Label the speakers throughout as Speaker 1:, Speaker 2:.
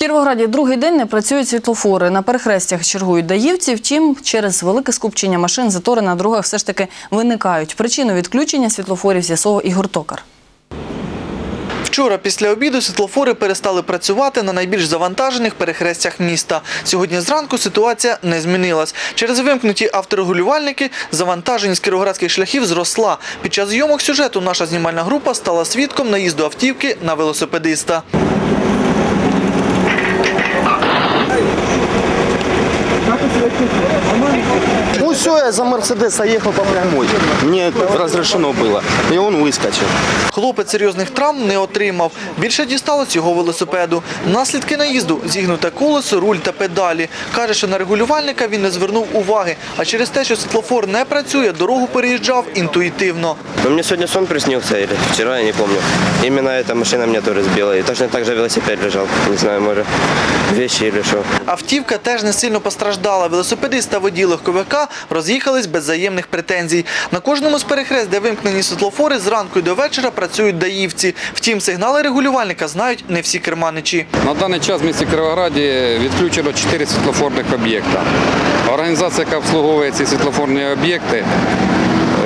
Speaker 1: В другий день не працюють світлофори. На перехрестях чергують даївці, втім, через велике скупчення машин затори на дорогах все ж таки виникають. Причину відключення світлофорів з'ясовував Ігор Токар.
Speaker 2: Вчора після обіду світлофори перестали працювати на найбільш завантажених перехрестях міста. Сьогодні зранку ситуація не змінилась. Через вимкнуті авторегулювальники завантаженість кіровоградських шляхів зросла. Під час зйомок сюжету наша знімальна група стала свідком наїзду автівки на велосипедиста.
Speaker 3: Ну все, я за Мерседеса ехал по прямой. Мне разрешено было. И он выскочил.
Speaker 2: Хлопець серйозних травм не отримав. Більше дісталось його велосипеду. Наслідки наїзду – зігнуте колесо, руль та педалі. Каже, що на регулювальника він не звернув уваги. А через те, що світлофор не працює, дорогу переїжджав інтуїтивно.
Speaker 4: Но мне сегодня сон приснился, или вчера, я не помню. Именно эта машина меня тоже сбила. И точно так же велосипед лежал. Не знаю, может, вещи или что.
Speaker 2: Автівка теж не сильно постраждала. Велосипедист та водій легковика роз'їхались без взаємних претензій. На кожному з перехрест, де вимкнені світлофори, зранку і до вечора працюють даївці. Втім, сигнали регулювальника знають не всі керманичі.
Speaker 5: На даний час в місті Кривограді відключено 4 світлофорних об'єкта. Організація, яка обслуговує ці світлофорні об'єкти,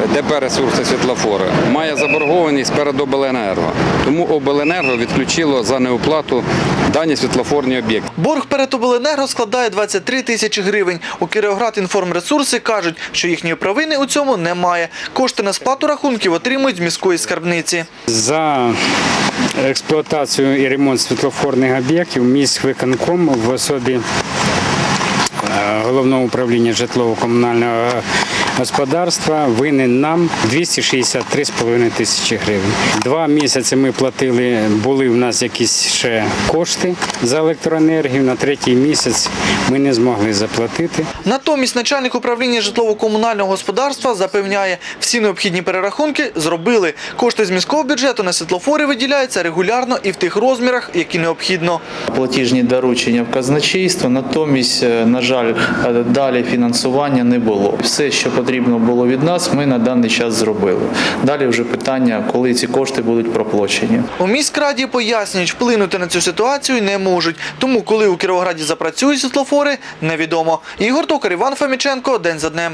Speaker 5: ДП ресурси світлофори, має заборгованість перед обленерго. Тому обленерго відключило за неоплату дані світлофорні об'єкти.
Speaker 2: Борг перед обленерго складає 23 тисячі гривень. У Кіровоград інформресурси кажуть, що їхньої провини у цьому немає. Кошти на сплату рахунків отримують з міської скарбниці.
Speaker 6: За експлуатацію і ремонт світлофорних об'єктів міськвиконком в особі е, головного управління житлово-комунального господарства винен нам 263,5 тисячі гривень. Два місяці ми платили, були в нас якісь ще кошти за електроенергію. На третій місяць ми не змогли заплатити.
Speaker 2: Натомість начальник управління житлово-комунального господарства запевняє, всі необхідні перерахунки зробили. Кошти з міського бюджету на світлофори виділяються регулярно і в тих розмірах, які необхідно.
Speaker 7: платіжні доручення в казначейство, натомість, е, на жаль, е, далі фінансування не було. Все, що потрібно було від нас, ми на даний час зробили. Далі вже питання, коли ці кошти будуть проплачені.
Speaker 2: У міськраді пояснюють, вплинути на цю ситуацію не можуть. Тому, коли у Кіровограді запрацюють світлофори, невідомо. Ігор Токар, Іван Фоміченко, День за днем.